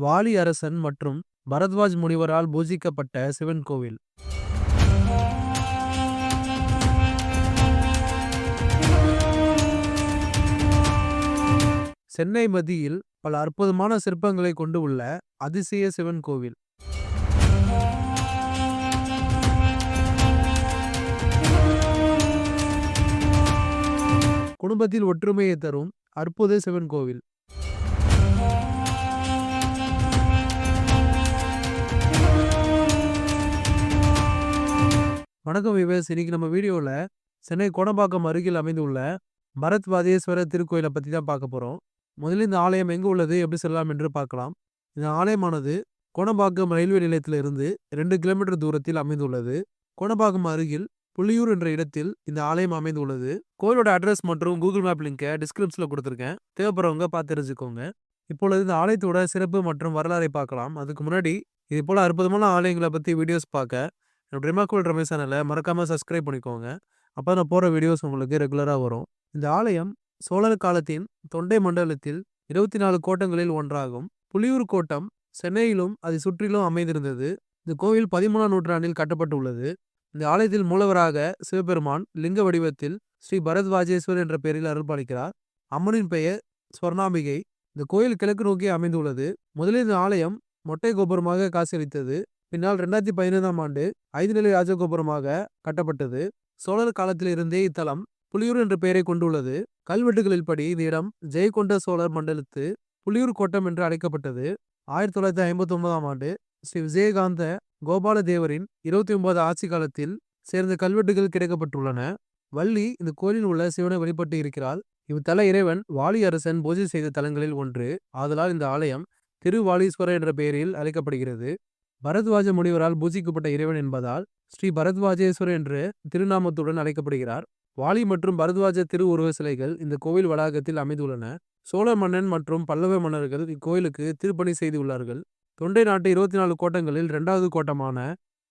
வாலி அரசன் மற்றும் பரத்வாஜ் முனிவரால் பூஜிக்கப்பட்ட சிவன் கோவில். சென்னை மதியில் பல அற்புதமான சிற்பங்களை கொண்டு உள்ள அதிசய சிவன் கோவில். குடும்பத்தில் ஒற்றுமையை தரும் அற்புத சிவன் கோவில். வணக்கம் விவேஸ். இன்னைக்கு நம்ம வீடியோவில் சென்னை கோடம்பாக்கம் அருகில் அமைந்துள்ள பரத் வாதேஸ்வரர் திருக்கோயிலை பற்றி தான் பார்க்க போகிறோம் முதலில் இந்த ஆலயம் எங்கே உள்ளது எப்படி செல்லலாம் என்று பார்க்கலாம். இந்த ஆலயமானது கோடம்பாக்கம் ரயில்வே நிலையத்தில் இருந்து ரெண்டு கிலோமீட்டர் தூரத்தில் அமைந்துள்ளது. கோடம்பாக்கம் அருகில் புள்ளியூர் என்ற இடத்தில் இந்த ஆலயம் அமைந்துள்ளது. கோயிலோட அட்ரஸ் மற்றும் கூகுள் மேப் லிங்கை டிஸ்கிரிப்ஷனில் கொடுத்துருக்கேன். தேவைப்படுறவங்க பார்த்து தெரிஞ்சுக்கோங்க. இப்பொழுது இந்த ஆலயத்தோட சிறப்பு மற்றும் வரலாறை பார்க்கலாம். அதுக்கு முன்னாடி இது போல் அற்புதமான ஆலயங்களை பற்றி வீடியோஸ் பார்க்க என்னோட ரிமாக்குவல் ரமேஷ் சேனலை மறக்காமல் சப்ஸ்கிரைப் பண்ணிக்கோங்க. அப்போ நான் போகிற வீடியோஸ் உங்களுக்கு ரெகுலராக வரும். இந்த ஆலயம் சோழர் காலத்தின் தொண்டை மண்டலத்தில் இருபத்தி நாலு கோட்டங்களில் ஒன்றாகும். புலியூர் கோட்டம் சென்னையிலும் அதை சுற்றிலும் அமைந்திருந்தது. இந்த கோவில் பதிமூணாம் நூற்றாண்டில் கட்டப்பட்டுள்ளது. இந்த ஆலயத்தில் மூலவராக சிவபெருமான் லிங்க வடிவத்தில் ஸ்ரீ பரத்வாஜேஸ்வர் என்ற பெயரில் அருள்பாலிக்கிறார். அம்மனின் பெயர் ஸ்வர்ணாம்பிகை. இந்த கோயில் கிழக்கு நோக்கி அமைந்துள்ளது. முதலில் இந்த ஆலயம் மொட்டை கோபுரமாக காசளித்தது பின்னால் ரெண்டாயிரத்தி பதினைந்தாம் ஆண்டு ஐந்து நிலை ராஜகோபுரமாக கட்டப்பட்டது. சோழர் காலத்தில் இருந்தே இத்தலம் புலியூர் என்ற பெயரை கொண்டுள்ளது. கல்வெட்டுகளில் படி இந்த இடம் ஜெயகொண்ட சோழர் மண்டலத்து புலியூர் கோட்டம் என்று அழைக்கப்பட்டது. ஆயிரத்தி தொள்ளாயிரத்தி ஐம்பத்தி ஒன்பதாம் ஆண்டு ஸ்ரீ விஜயகாந்த கோபால தேவரின் இருபத்தி ஒன்பது ஆட்சி காலத்தில் சேர்ந்த கல்வெட்டுகள் கிடைக்கப்பட்டுள்ளன. வள்ளி இந்த கோயிலில் உள்ள சிவனை வழிபட்டு இருக்கிறாள். இவ்தல இறைவன் வாலி அரசன் பூஜை செய்த தலங்களில் ஒன்று. ஆதலால் இந்த ஆலயம் திருவாலீஸ்வரர் என்ற பெயரில் அழைக்கப்படுகிறது. பரத்வாஜ முனிவரால் பூஜிக்கப்பட்ட இறைவன் என்பதால் ஸ்ரீ பரத்வாஜேஸ்வரர் என்று திருநாமத்துடன் அழைக்கப்படுகிறார். வாலி மற்றும் பரத்வாஜ திரு உருவ சிலைகள் இந்த கோவில் வளாகத்தில் அமைந்துள்ளன. சோழ மன்னன் மற்றும் பல்லவ மன்னர்கள் இக்கோயிலுக்கு திருப்பணி செய்துள்ளார்கள். தொண்டை நாட்டு இருபத்தி நாலு கோட்டங்களில் இரண்டாவது கோட்டமான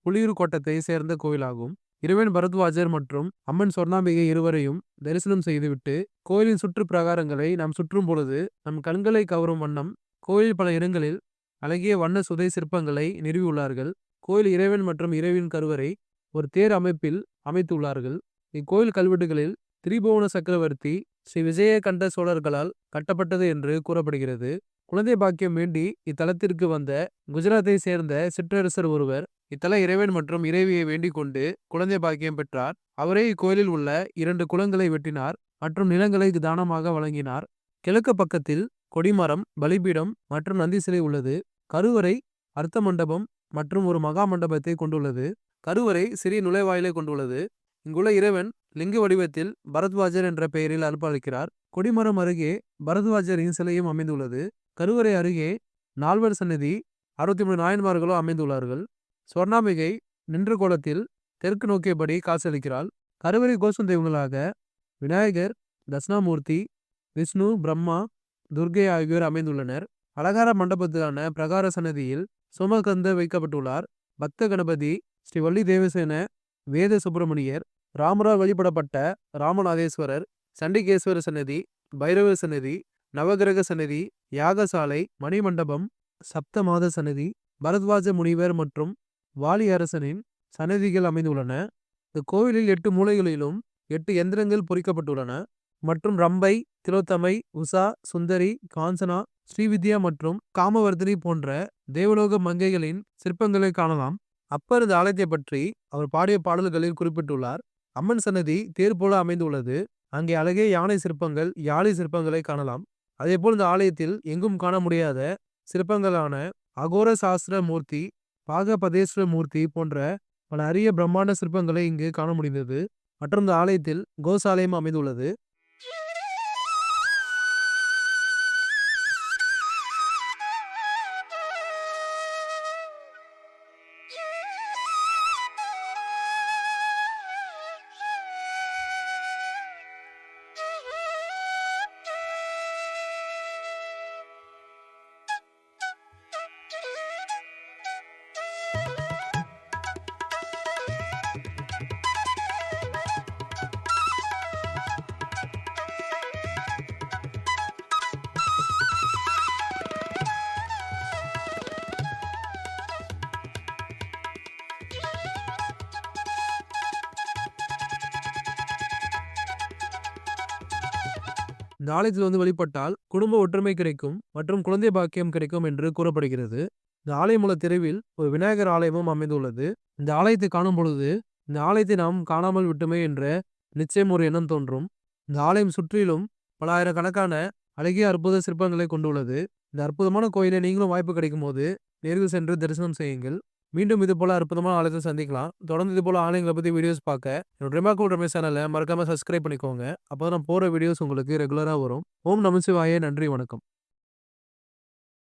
புலியூர் கோட்டத்தை சேர்ந்த கோயிலாகும் இறைவன் பரத்வாஜர் மற்றும் அம்மன் சொர்ணாம்பிகை இருவரையும் தரிசனம் செய்துவிட்டு கோயிலின் சுற்று பிரகாரங்களை நாம் சுற்றும் பொழுது நம் கண்களை கவரும் வண்ணம் கோயில் பல இடங்களில் அழகிய வண்ண சுதை சிற்பங்களை நிறுவியுள்ளார்கள். கோயில் இறைவன் மற்றும் இறைவின் கருவறை ஒரு தேர் அமைப்பில் அமைத்துள்ளார்கள். இக்கோயில் கல்வெட்டுகளில் திரிபுவன சக்கரவர்த்தி ஸ்ரீ விஜயகண்ட சோழர்களால் கட்டப்பட்டது என்று கூறப்படுகிறது. குழந்தை பாக்கியம் வேண்டி இத்தலத்திற்கு வந்த குஜராத்தை சேர்ந்த சிற்றரசர் ஒருவர் இத்தல இறைவன் மற்றும் இறைவியை வேண்டிக் கொண்டு குழந்தை பாக்கியம் பெற்றார். அவரே இக்கோயிலில் உள்ள இரண்டு குளங்களை வெட்டினார் மற்றும் நிலங்களை தானமாக வழங்கினார். கிழக்கு பக்கத்தில் கொடிமரம் பலிபீடம் மற்றும் நந்தி சிலை உள்ளது. கருவறை அர்த்த மண்டபம் மற்றும் ஒரு மகா மண்டபத்தை கொண்டுள்ளது. கருவறை சிறிய நுழைவாயிலை கொண்டுள்ளது. இங்குள்ள இறைவன் லிங்க வடிவத்தில் பரத்வாஜர் என்ற பெயரில் அனுப்பளிக்கிறார். கொடிமரம் அருகே பரத்வாஜரின் சிலையும் அமைந்துள்ளது. கருவறை அருகே நால்வர் சன்னதி அறுபத்தி மூணு நாயன்மார்களும் அமைந்துள்ளார்கள். சொர்ணாம்பிகை நின்ற கோலத்தில் தெற்கு நோக்கியபடி காசளிக்கிறாள் கருவறை கோஷம் தெய்வங்களாக விநாயகர் தட்சிணாமூர்த்தி விஷ்ணு பிரம்மா துர்கை ஆகியோர் அமைந்துள்ளனர். அலங்கார மண்டபத்திலான பிரகார சன்னதியில் சோமகந்த வைக்கப்பட்டுள்ளார். பக்த கணபதி ஸ்ரீ வள்ளி தேவசேன வேத சுப்பிரமணியர் ராமரால் வழிபடப்பட்ட ராமநாதேஸ்வரர் சண்டிகேஸ்வர சன்னதி பைரவ சன்னதி நவகிரக சன்னதி யாகசாலை மணிமண்டபம் சப்த மாத சன்னதி பரத்வாஜ முனிவர் மற்றும் வாலி அரசனின் சன்னதிகள் அமைந்துள்ளன. இந்த கோவிலில் எட்டு மூலைகளிலும் எட்டு எந்திரங்கள் பொறிக்கப்பட்டுள்ளன. மற்றும் ரம்பை திலோத்தமை உஷா சுந்தரி காஞ்சனா ஸ்ரீவித்யா மற்றும் காமவர்தினி போன்ற தேவலோக மங்கைகளின் சிற்பங்களை காணலாம். அப்பர் இந்த ஆலயத்தை பற்றி அவர் பாடிய பாடல்களில் குறிப்பிட்டுள்ளார். அம்மன் சன்னதி தேர் போல அமைந்துள்ளது. அங்கே அழகே யானை சிற்பங்கள் யாழை சிற்பங்களை காணலாம். அதேபோல் இந்த ஆலயத்தில் எங்கும் காண முடியாத சிற்பங்களான அகோர சாஸ்திர மூர்த்தி பாகபதேஸ்வர மூர்த்தி போன்ற பல அரிய பிரம்மாண்ட சிற்பங்களை இங்கு காண முடிந்தது. மற்றும் இந்த ஆலயத்தில் கோசாலயம் அமைந்துள்ளது. இந்த ஆலயத்தில் வந்து வழிபட்டால் குடும்ப ஒற்றுமை கிடைக்கும் மற்றும் குழந்தை பாக்கியம் கிடைக்கும் என்று கூறப்படுகிறது. இந்த ஆலயம் உள்ள தெருவில் ஒரு விநாயகர் ஆலயமும் அமைந்துள்ளது. இந்த ஆலயத்தை காணும் பொழுது இந்த ஆலயத்தை நாம் காணாமல் விட்டுமே என்ற நிச்சயம் ஒரு எண்ணம் தோன்றும். இந்த ஆலயம் சுற்றிலும் பல ஆயிரக்கணக்கான அழகிய அற்புத சிற்பங்களை கொண்டுள்ளது. இந்த அற்புதமான கோயிலை நீங்களும் வாய்ப்பு கிடைக்கும் போது நேரில் சென்று தரிசனம் செய்யுங்கள். மீண்டும் இது போல அற்புதமான ஆலயத்தை சந்திக்கலாம். தொடர்ந்து இது போல ஆலயங்களை பற்றி வீடியோஸ் பார்க்க என்னோட ரெமாக்கோ ரமேஷ் சேனலை மறக்காம சப்ஸ்கிரைப் பண்ணிக்கோங்க. அப்போ நான் போகிற வீடியோஸ் உங்களுக்கு ரெகுலராக வரும். ஓம் நமசிவாயே நன்றி வணக்கம்.